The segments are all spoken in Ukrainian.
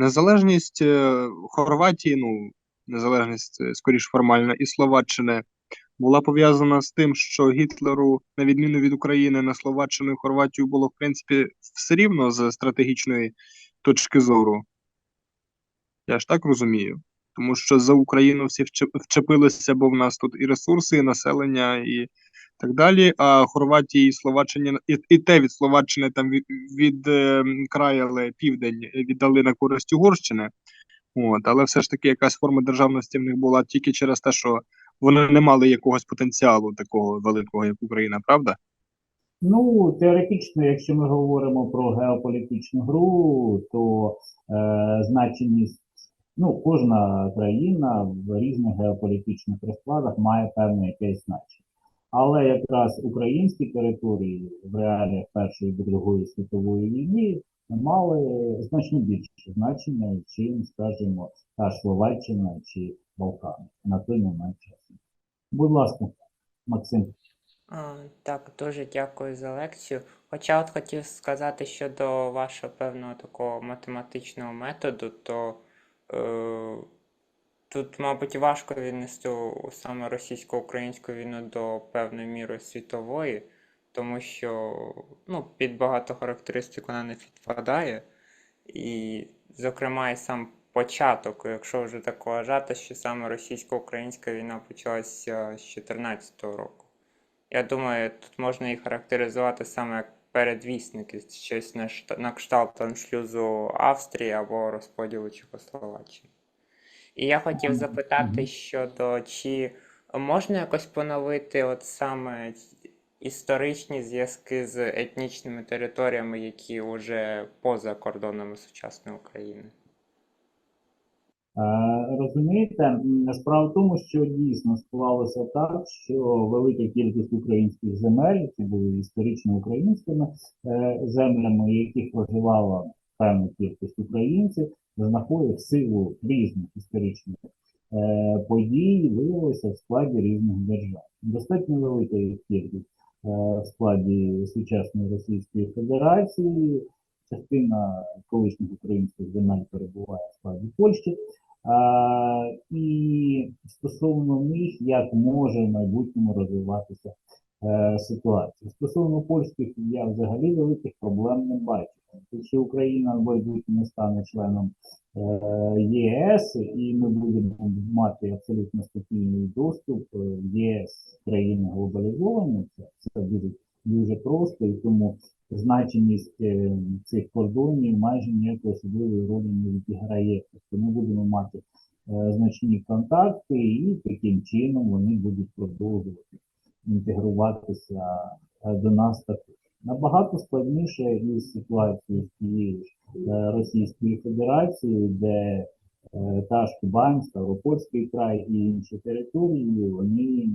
незалежність е, Хорватії, ну, незалежність е, скоріш формальна, і Словаччини була пов'язана з тим, що Гітлеру, на відміну від України, на Словаччину і Хорватію було, в принципі, все рівно з стратегічної точки зору. Я ж так розумію. Тому що за Україну всі вче- вчепилися, бо в нас тут і ресурси, і населення, і так далі. А Хорватії і Словаччині і, і те від Словаччини там від, від е, краяли південь віддали на користь Угорщини. От, але все ж таки якась форма державності в них була тільки через те, що вони не мали якогось потенціалу такого великого, як Україна, правда? Ну, теоретично, якщо ми говоримо про геополітичну гру, то е, значимість, ну, кожна країна в різних геополітичних розкладах має певне якесь значення. Але якраз українські території в реаліях Першої і Другої світової війни мали значно більше значення, чим, скажімо, та Словаччина чи Балкани на той момент часу. Будь ласка, Максим. А, Так, дуже дякую за лекцію. Хоча от хотів сказати щодо вашого певного такого математичного методу, то тут, мабуть, важко віднести саме російсько-українську війну до певної міри світової, тому що ну, під багато характеристик вона не підпадає. І, зокрема, і сам початок, якщо вже так вважати, що саме російсько-українська війна почалася з 2014 року. Я думаю, тут можна їх характеризувати саме як передвісники, щось на, на кшталт аншлюзу Австрії або розподілу Чехословаччини. І я хотів запитати щодо, чи можна якось поновити от саме історичні зв'язки з етнічними територіями, які вже поза кордонами сучасної України? Е, Розумієте, справа в тому, що дійсно склалося так, що велика кількість українських земель, які були історично українськими е, землями, яких проживала певна кількість українців, знаходять в силу різних історичних е, подій, виявилися в складі різних держав. Достатньо велика кількість в складі сучасної Російської Федерації. Частина колишніх українських земель перебуває в складі Польщі. І стосовно них, як може в майбутньому розвиватися е, ситуація. Стосовно польських, я взагалі великих проблем не бачу. Якщо Україна в майбутньому стане членом е, ЄС, і ми будемо мати абсолютно спокійний доступ е, в єС країни глобалізовані, це, це дуже, дуже просто, і тому значимість е, цих кордонів майже ніякої особливої ролі не відіграє. Тобто ми будемо мати е, значні контакти, і таким чином вони будуть продовжувати інтегруватися е, до нас також. Набагато складніше із ситуацією з е, Російською Федерацією, де та ж Кубань, Ставропольський край і інші території, вони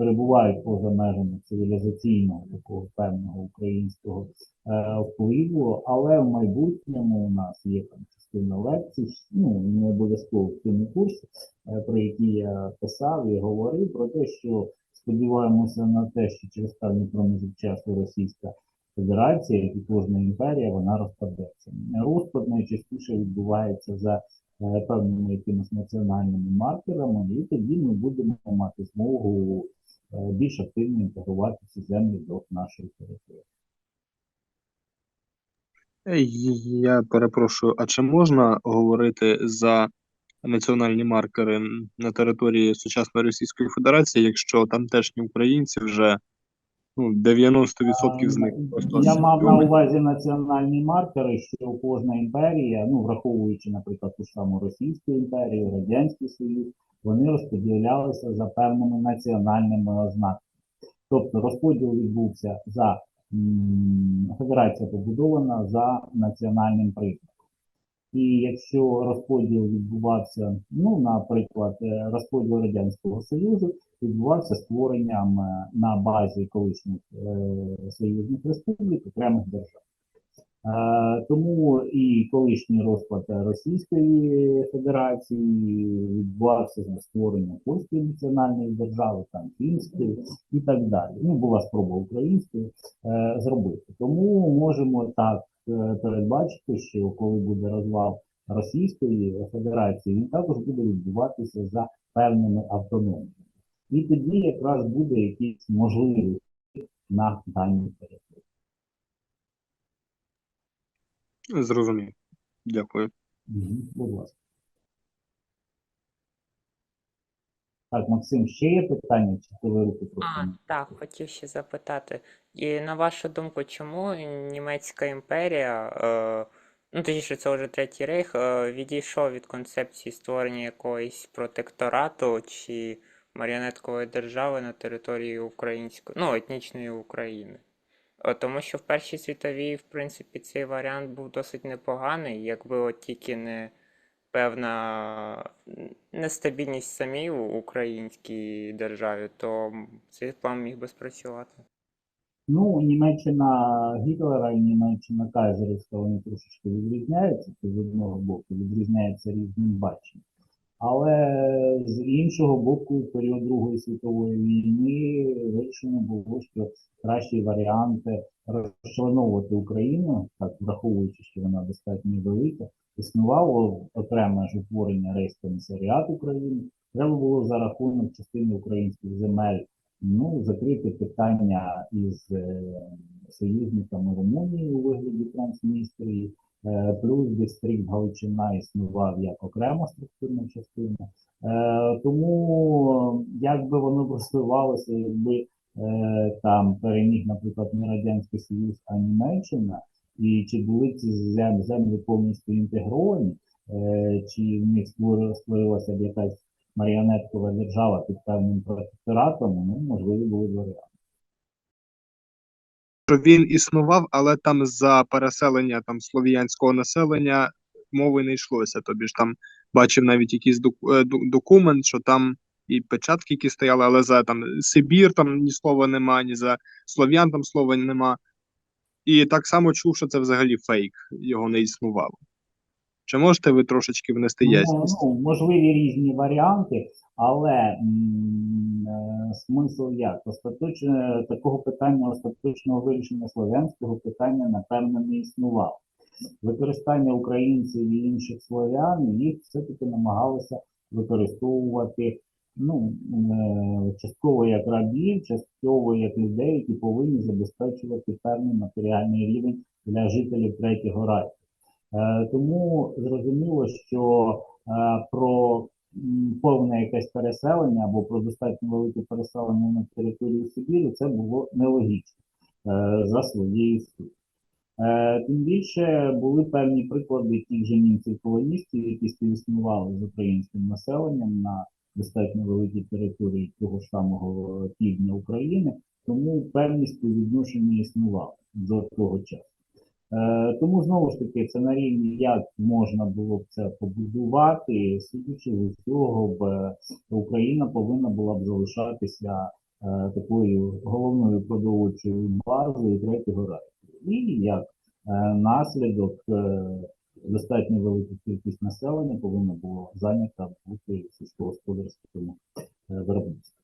перебувають поза межами цивілізаційного такого певного українського е, впливу, але в майбутньому у нас є там частина лекцій, ну не обов'язково в цьому курсі, е, про які я писав і говорив про те, що сподіваємося на те, що через певний проміжок часу Російська Федерація, і кожна імперія, вона розпадеться. Розпад найчастіше відбувається за е, певними якимись національними маркерами, і тоді ми будемо мати змогу більш активно інтегрувати ці землі до нашої території. Е, Я перепрошую, а чи можна говорити за національні маркери на території сучасної Російської Федерації, якщо тамтешні українці вже ну, 90% з них просто Я мав на увазі національні маркери, що кожна імперія, ну враховуючи, наприклад, ту ж саму Російську імперію, Радянський Союз, вони розподілялися за певними національними ознаками. Тобто розподіл відбувся за федерація побудована за національним признаком. І якщо розподіл відбувався, ну, наприклад, е, розподіл Радянського Союзу відбувався створенням е, на базі колишніх е, союзних республік окремих держав. Е, Тому і колишній розпад Російської Федерації відбувався за створення польської національної держави, там фінської і так далі. Ну, була спроба української е, зробити. Тому можемо так е, передбачити, що коли буде розвал Російської Федерації, він також буде відбуватися за певними автономіями. І тоді якраз буде якийсь можливий на даній території. Зрозумів. Дякую. Будь ласка. Так, Максим, ще є питання, чи ви руку А, так, хотів ще запитати. І на вашу думку, чому Німецька імперія, е, ну точніше, це вже Третій Рейх, е, відійшов від концепції створення якогось протекторату чи маріонеткової держави на території української, ну, етнічної України? Е, Тому що в Першій світовій, в принципі, цей варіант був досить непоганий, якби от тільки не певна нестабільність самій у українській державі, то цей план міг би спрацювати. Ну, Німеччина Гітлера і Німеччина Кайзерівська, вони трошечки відрізняються, з одного боку, відрізняються різним баченням. Але з іншого боку, в період Другої світової війни вирішено було, що кращий варіант розчленовувати Україну, так враховуючи, що вона достатньо велика, існувало окреме ж утворення рейскомісаріат України. Треба було за рахунок частини українських земель ну, закрити питання із е, союзниками Румунії у вигляді Трансністрії, плюс дистрикт Галичина існував як окрема структурна частина. Е, тому як би воно розвивалося, якби е, там переміг, наприклад, не Радянський Союз, а Німеччина, і чи були ці землі повністю інтегровані, е, чи в них створилася б якась маріонеткова держава під певним протекторатом, ну, можливі були варіанти. Що він існував, але там за переселення там слов'янського населення мови не йшлося. Тобі ж там бачив навіть якийсь е, документ, що там і печатки, які стояли, але за там Сибір там ні слова нема, ні за слов'ян там слова нема. І так само чув, що це взагалі фейк, його не існувало. Чи можете ви трошечки внести Ну, ясність? ну, можливі різні варіанти, але е, смисл як? Остаточно, такого питання остаточного вирішення слов'янського питання, напевно, не існувало. Використання українців і інших слов'ян їх все-таки намагалися використовувати ну, е, частково як рабів, частково як людей, які повинні забезпечувати певний матеріальний рівень для жителів Третього Райху. Е, Тому зрозуміло, що е, про повне якесь переселення або про достатньо велике переселення на територію Сибіру це було нелогічно е, за своєю суттю. Тим більше були певні приклади тих же німців-колоністів, які співіснували з українським населенням на достатньо великій території того ж самого півдня України, тому певні співвідношення існували до того часу. Е, Тому знову ж таки, це на рівні, як можна було б це побудувати, судячи з усього, б Україна повинна була б залишатися е, такою головною продовольчою базою третього райку. І як е, наслідок е, достатньо велика кількість населення повинна була зайнята бути сільськогосподарським е, виробництвом.